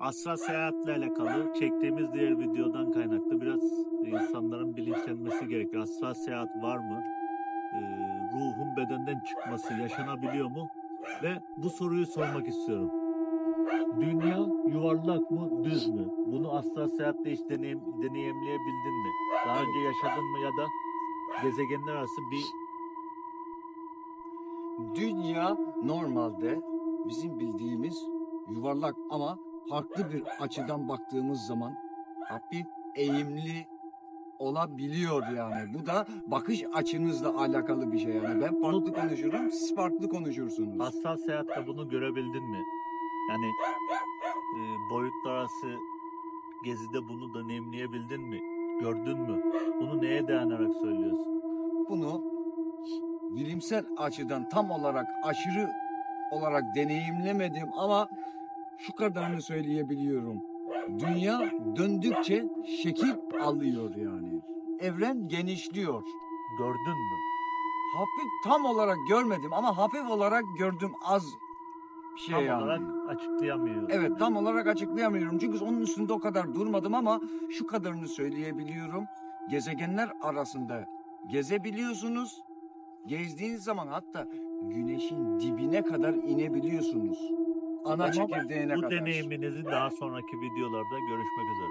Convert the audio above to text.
Astral seyahatle alakalı çektiğimiz diğer videodan kaynaklı biraz insanların bilinçlenmesi gerekiyor. Astral seyahat var mı? Ee, ruhun bedenden çıkması yaşanabiliyor mu? Ve bu soruyu sormak istiyorum. Dünya yuvarlak mı, düz mü? Bunu astral seyahatle hiç deneyim, deneyimleyebildin mi? Daha önce yaşadın mı ya da gezegenler arası bir Dünya normalde bizim bildiğimiz yuvarlak ama farklı bir açıdan baktığımız zaman hafif eğimli olabiliyor yani. Bu da bakış açınızla alakalı bir şey yani. Ben farklı konuşurum, siz farklı konuşursunuz. astral seyahatte bunu görebildin mi? Yani e, boyutlar arası gezide bunu deneyimleyebildin mi? Gördün mü? Bunu neye dayanarak söylüyorsun? Bunu bilimsel açıdan tam olarak aşırı olarak deneyimlemedim ama şu kadarını söyleyebiliyorum. Dünya döndükçe şekil alıyor yani. Evren genişliyor. Gördün mü? Hafif tam olarak görmedim ama hafif olarak gördüm az bir şey Tam yani. olarak açıklayamıyorsun. Evet tam olarak açıklayamıyorum. Çünkü onun üstünde o kadar durmadım ama şu kadarını söyleyebiliyorum. Gezegenler arasında gezebiliyorsunuz. Gezdiğiniz zaman hatta güneşin dibine kadar inebiliyorsunuz. Ana çekirdeğine Bu kadar. deneyiminizi daha sonraki videolarda görüşmek üzere.